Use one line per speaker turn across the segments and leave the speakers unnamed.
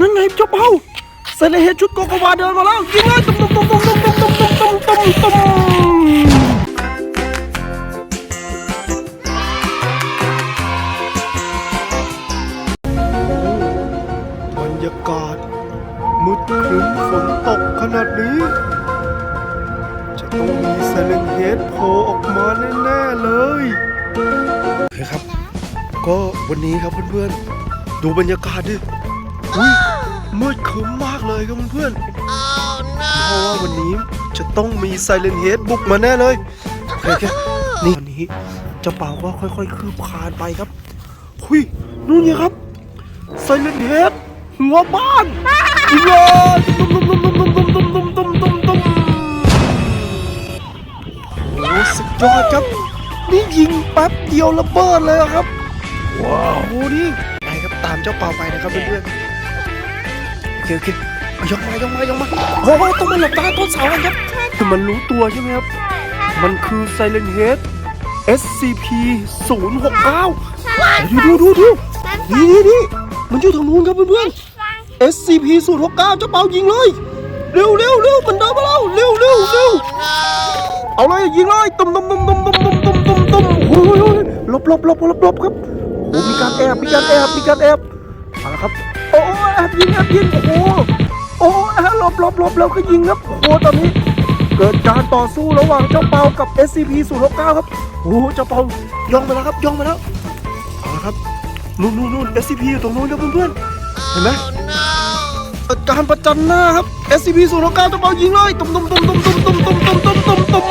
นั่นไงเจ้าเป้าเซเลเฮดชุดโกโกวาเดินมาแล้วยิงเลยตุ้มตุ้มตุ้มตุ้มตุ้มตุ้มตุ้มตุ้มตุ้มตุ้มตุ้มบรรยากาศมืดครึ้มฝนตกขนาดนี้ จะต้องมีไซเลนเฮดโผล่ออกมาแน่ๆเลยครับ ก็วันนี้ครับเพื่อนๆ ดูบรรยากาศดิ อุ้ยมืดครึ้มมากเลยครับเพื่อนเพราะว่าวันนี้จะต้องมีไซเลนเฮดบุกมาแน่เลยโอเคนี่วันนี้เจ้าเป่าก็ค่อยๆ คืบคลานไปครับหุยนู่นไงครับไซเลนเฮดหัวบ้านอีกเลยตุ้มตุ้มตุ้มตุ้มตุ้มตุ้มตุ้มตุ้มตุ้มตุ้มโอ้สุดยอดครับนี่ยิงแป๊บเดียวระเบิดเลยครับว้าวโหนี่ไปครับตามเจ้าเป่าไปนะครับเพื่อนๆ เคโอเคเอายกมายกมายกมาโอ้โหต้องมาหลบใต้ต้นเสากันครับ คือมันรู้ตัวใช่ไหมครับ มันคือ Silent Head SCP 0 6 9ดูดูดูดูนี่นี่นี่มันอยู่ทางนู้นครับเพื่อนๆ SCP 0 6 9เจ้าเป่ายิงเลย เร็วเร็วเร็วมันเดินมาแล้วเร็วเร็วเร็วเอาเลยยิงเลยตุ้มตุ้มตุ้มตุ้มตุ้มตุ้มตุ้มตุ้มตุ้มโอ้ยหลบหลบหลบหลบหลบครับโอ้มีการแอบมีการแอบมีการแอบ เอาละครับ โอ้แอบยิงแอบยิงโอ้โหโอ้แอบหลบหลบหลบแล้วก็ยิงครับโอ้โหตอนนี้ เกิดการต่อสู้ระหว่างเจ้าเปากับ SCP 0 6 9ครับโอ้โหเจ้าเปาย่องไปแล้วครับย่องไปแล้วเอาละครับนู่นนู่นนู่น SCP อยู่ตรงนู้นครับเพื่อนๆเห็นไหมเกิดการประจันหน้าครับ SCP 0 6 9เจ้าเปายิงเลยตุ้มตุ้มตุ้มตุ้มตุ้มตุ้มตุ้มตุ้มตุ้มตุ้มตุ้ม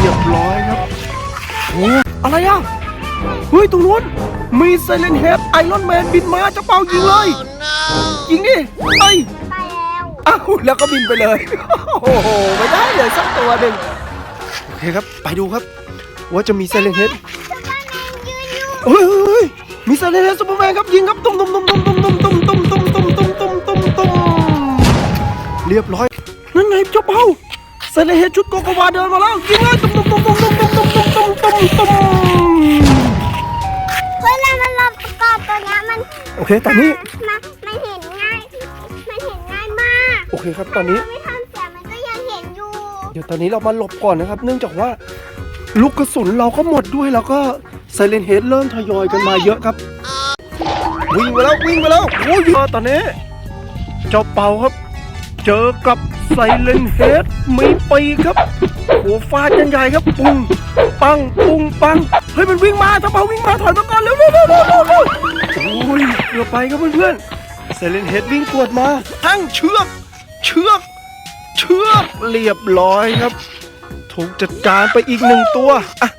เรียบร้อยครับโอ้อะไรอะเฮ้ยตรงนู้น มีไซเลนเฮดไอรอนแมนบินมาเจ้าเปายิงเลย ยิงดิเอ้ย
ไปแล้ว
อ้าวแล้วก็บินไปเลย โอ้โห ไม่ได้เลยสักตัวหนึ่งโอเคครับ ไปดูครับ ว่าจะมีไซเลนเฮด
ซุปเปอร์แมนยืนอยู่
เฮ้ยเฮ้ยเฮ้ยมีไซเลนเฮดซูเปอร์แมนครับยิงครับตุ้มตุ้มตุ้มตุ้มตุ้มตุ้มตุ้มตุ้มตุ้มตุ้มตุ้มตุ้มตุ้มตุ้มเรียบร้อย นั่นไงเจ้าเป้าไซเลนเฮดชุดโกโกวาเดินมาแล้วยิงเลยตุ้มตุ้มตุ้มตุ้มตุ้มตุ้มตุ้มตุ้มตุ้มตุ้ม
เค
ตอนนี้
มันมันเห็นง่าย มันเห็นง่ายมาก
โอเคครับตอนนี้
ไม่ทำเสียงมันก็ยังเห็นอยู่
เดี๋ยวตอนนี้เรามาหลบก่อนนะครับ เนื่องจากว่าลูกกระสุนเราก็หมดด้วยแล้วก็ไซเลนเฮดเริ่มทยอยกันมาเยอะครับ วิ่งไปแล้ววิ่งไปแล้วโอ้ยตอนนี้ เจ้าเป่าครับ เจอกับไซเลนเฮดมีปีกครับหัวฟาดกันใหญ่ครับปุ้งปังปุ้งปังเฮ้ยมันวิ่งมาเจ้าเป่าวิ่งมาถอยมาก่อนเร็วเร็วเร็วเร็ว ไปครับเพื่อนๆเซเลนเฮดวิ่งกวดมาทั้งเชือกเชือกเชือกเรียบร้อยครับ ถูกจัดการไปอีกหนึ่งตัวอะ